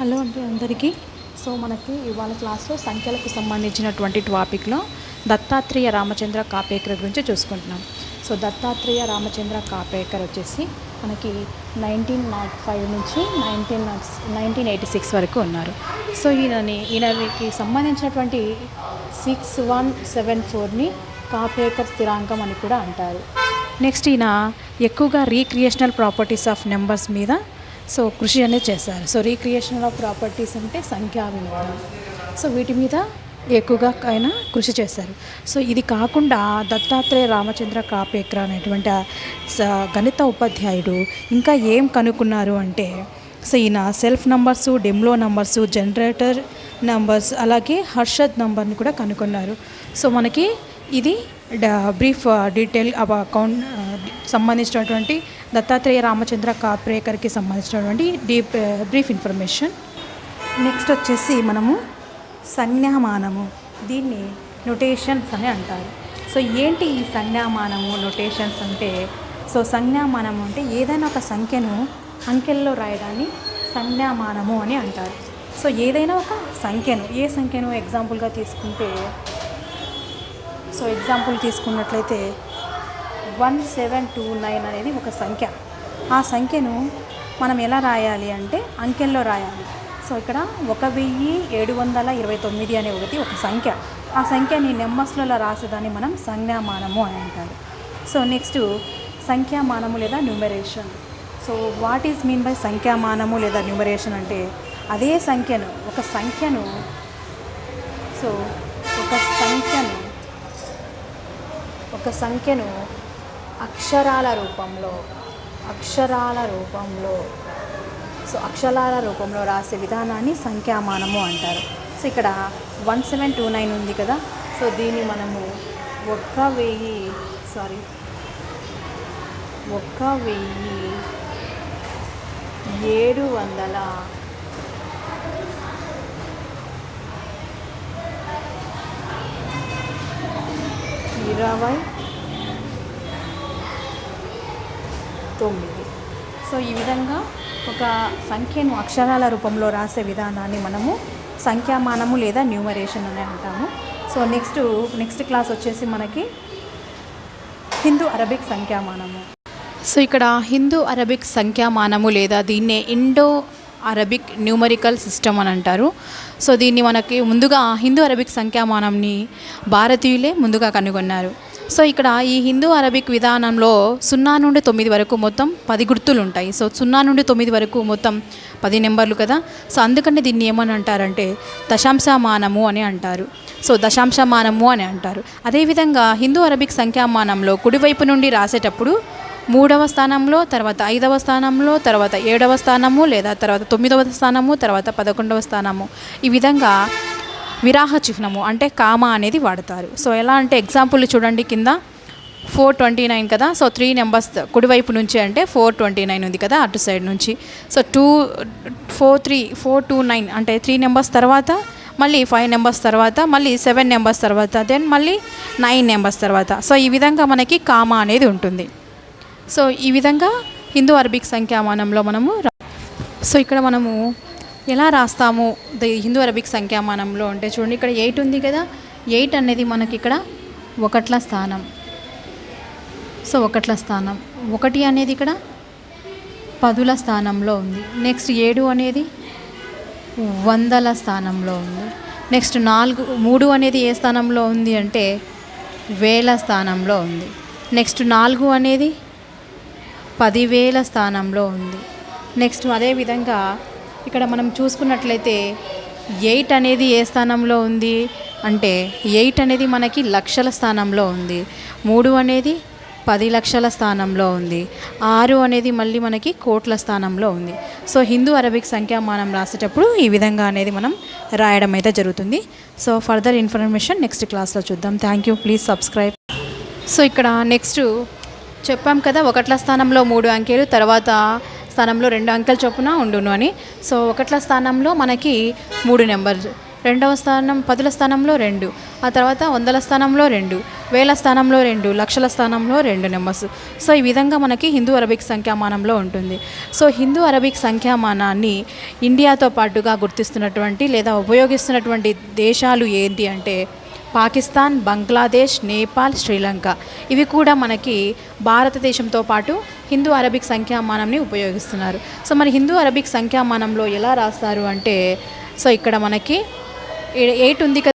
Hello అండి అందరికీ. So మనకి ఇవాళ క్లాస్లో సంఖ్యలకు సంబంధించినటువంటి టాపిక్లో దత్తాత్రేయ రామచంద్ర కాపేకర్ గురించి చూసుకుంటున్నాం. సో దత్తాత్రేయ రామచంద్ర కాపేకర్ వచ్చేసి మనకి నైన్టీన్ నాట్ ఫైవ్ నుంచి nineteen naught nineteen eighty six వరకు ఉన్నారు. సో ఈయనని ఈయనకి సంబంధించినటువంటి సిక్స్ వన్ సెవెన్ ఫోర్ని కాపేకర్ స్థిరాంకం అని కూడా అంటారు. నెక్స్ట్ ఈయన ఎక్కువగా రీక్రియేషనల్ ప్రాపర్టీస్ ఆఫ్ నెంబర్స్ మీద సో కృషి అనేది చేశారు. సో రీక్రియేషన్ ఆఫ్ ప్రాపర్టీస్ అంటే సంఖ్యా వినోదం. సో వీటి మీద ఎక్కువగా ఆయన కృషి చేశారు. సో ఇది కాకుండా దత్తాత్రేయ రామచంద్ర కాపేక్ర అనేటువంటి స- గణిత ఉపాధ్యాయుడు ఇంకా ఏం కనుక్కున్నారు అంటే సో ఈయన self numbers demlo numbers generator numbers అలాగే హర్షద్ నంబర్ని కూడా కనుక్కున్నారు. సో మనకి ఇది బ్రీఫ్ డీటెయిల్ అకౌంట్ సంబంధించినటువంటి దత్తాత్రేయ రామచంద్ర కాప్రేకర్కి సంబంధించినటువంటి డీప్ బ్రీఫ్ ఇన్ఫర్మేషన్. నెక్స్ట్ వచ్చేసి మనము సంజ్ఞామానము. దీన్ని నొటేషన్స్ అని అంటారు. సో ఏంటి ఈ సంజ్ఞామానము నొటేషన్స్ అంటే? సో సంజ్ఞామానము అంటే ఏదైనా ఒక సంఖ్యను అంకెల్లో రాయడాన్ని సంజ్ఞామానము అని అంటారు. సో ఏదైనా ఒక సంఖ్యను ఏ సంఖ్యను ఎగ్జాంపుల్గా తీసుకుంటే సో ఎగ్జాంపుల్ తీసుకున్నట్లయితే వన్ సెవెన్ టూ నైన్ అనేది ఒక సంఖ్య. ఆ సంఖ్యను మనం ఎలా రాయాలి అంటే అంకెల్లో రాయాలి. సో ఇక్కడ ఒక వెయ్యి ఏడు వందల ఇరవై తొమ్మిది అనే ఒకటి ఒక సంఖ్య. ఆ సంఖ్యని నెంబర్స్లలో రాసేదాన్ని మనం సంజ్ఞామానము అని అంటారు. సో నెక్స్ట్ సంఖ్యామానము లేదా numeration. So what is mean by సంఖ్యామానము లేదా న్యూమరేషన్ అంటే అదే సంఖ్యను ఒక సంఖ్యను సో ఒక సంఖ్యను ఒక సంఖ్యను అక్షరాల రూపంలో అక్షరాల రూపంలో సో అక్షరాల రూపంలో రాసే విధానాన్ని సంఖ్యామానము అంటారు. సో ఇక్కడ వన్ సెవెన్ టూ నైన్ ఉంది కదా సో దీన్ని మనము ఒక్క వెయ్యి సారీ ఒక్క వెయ్యి ఏడు వందల ఇరవై తొమ్మిది సో ఈ విధంగా ఒక సంఖ్యను అక్షరాల రూపంలో రాసే విధానాన్ని మనము సంఖ్యామానము లేదా న్యూమరేషన్ అని అంటాము. సో నెక్స్ట్ నెక్స్ట్ క్లాస్ వచ్చేసి మనకి హిందూ అరబిక్ సంఖ్యామానము. సో ఇక్కడ హిందూ అరబిక్ సంఖ్యామానము లేదా దీన్నే ఇండో అరబిక్ న్యూమరికల్ సిస్టమ్ అని అంటారు. సో దీన్ని మనకి ముందుగా హిందూ అరబిక్ సంఖ్యామానంని భారతీయులే ముందుగా కనుగొన్నారు. సో ఇక్కడ ఈ హిందూ అరబిక్ విధానంలో సున్నా నుండి తొమ్మిది వరకు మొత్తం పది గుర్తులు ఉంటాయి సో సున్నా నుండి తొమ్మిది వరకు మొత్తం పది నెంబర్లు కదా. సో అందుకని దీన్ని ఏమని అంటారంటే దశాంశమానము అని అంటారు. సో దశాంశమానము అని అంటారు. అదేవిధంగా హిందూ అరబిక్ సంఖ్యామానంలో కుడివైపు నుండి రాసేటప్పుడు మూడవ స్థానంలో తర్వాత ఐదవ స్థానంలో తర్వాత ఏడవ స్థానము లేదా తర్వాత తొమ్మిదవ స్థానము తర్వాత పదకొండవ స్థానము. ఈ విధంగా విరాహ చిహ్నము అంటే కామ అనేది వాడతారు. సో ఎలా అంటే ఎగ్జాంపుల్ చూడండి కింద. ఫోర్ ట్వంటీ నైన్ కదా? సో త్రీ నెంబర్స్ కుడివైపు నుంచి అంటే ఫోర్ ట్వంటీ నైన్ ఉంది కదా అటు సైడ్ నుంచి. So two four three four two nine అంటే త్రీ నెంబర్స్ తర్వాత మళ్ళీ ఫైవ్ నెంబర్స్ తర్వాత మళ్ళీ సెవెన్ నెంబర్స్ తర్వాత దెన్ మళ్ళీ నైన్ నెంబర్స్ తర్వాత. సో ఈ విధంగా మనకి కామ అనేది ఉంటుంది. సో ఈ విధంగా హిందూ అరబిక్ సంఖ్యామానంలో మనము సో ఇక్కడ మనము ఎలా రాస్తాము? ద హిందూ అరబిక్ సంఖ్యామానంలో అంటే చూడండి ఇక్కడ ఎయిట్ ఉంది కదా. ఎయిట్ అనేది మనకి ఇక్కడ ఒకట్ల స్థానం. సో ఒకట్ల స్థానం. ఒకటి అనేది ఇక్కడ పదుల స్థానంలో ఉంది. నెక్స్ట్ ఏడు అనేది వందల స్థానంలో ఉంది. నెక్స్ట్ నాలుగు మూడు అనేది ఏ స్థానంలో ఉంది అంటే వేల స్థానంలో ఉంది. నెక్స్ట్ నాలుగు అనేది పదివేల స్థానంలో ఉంది. నెక్స్ట్ అదేవిధంగా ఇక్కడ మనం చూసుకున్నట్లయితే ఎయిట్ అనేది ఏ స్థానంలో ఉంది అంటే ఎయిట్ అనేది మనకి లక్షల స్థానంలో ఉంది. మూడు అనేది పది లక్షల స్థానంలో ఉంది. ఆరు అనేది మళ్ళీ మనకి కోట్ల స్థానంలో ఉంది. సో హిందూ అరబిక్ సంఖ్యామానం రాసేటప్పుడు ఈ విధంగా అనేది మనం రాయడం అయితే జరుగుతుంది. సో ఫర్దర్ ఇన్ఫర్మేషన్ నెక్స్ట్ క్లాస్లో చూద్దాం. Thank you. Please subscribe. So ఇక్కడ నెక్స్ట్ చెప్పాం కదా ఒకట్ల స్థానంలో మూడు అంకెలు తర్వాత స్థానంలో రెండు అంకెలు చొప్పున ఉండును అని. సో ఒకట్ల స్థానంలో మనకి మూడు నెంబర్ రెండవ స్థానం పదుల స్థానంలో రెండు ఆ తర్వాత వందల స్థానంలో రెండు వేల స్థానంలో రెండు లక్షల స్థానంలో రెండు నెంబర్స్. సో ఈ విధంగా మనకి హిందూ అరబిక్ సంఖ్యామానంలో ఉంటుంది. సో హిందూ అరబిక్ సంఖ్యామానాన్ని ఇండియాతో పాటుగా గుర్తిస్తున్నటువంటి లేదా ఉపయోగిస్తున్నటువంటి దేశాలు ఏంటి అంటే పాకిస్తాన్ బంగ్లాదేశ్ నేపాల్ శ్రీలంక. ఇవి కూడా మనకి భారతదేశంతో పాటు హిందూ అరబిక్ సంఖ్యామానంని ఉపయోగిస్తున్నారు. సో మన హిందూ అరబిక్ సంఖ్యామానంలో ఎలా రాస్తారు అంటే సో ఇక్కడ మనకి ఎయిట్ ఉంది కదా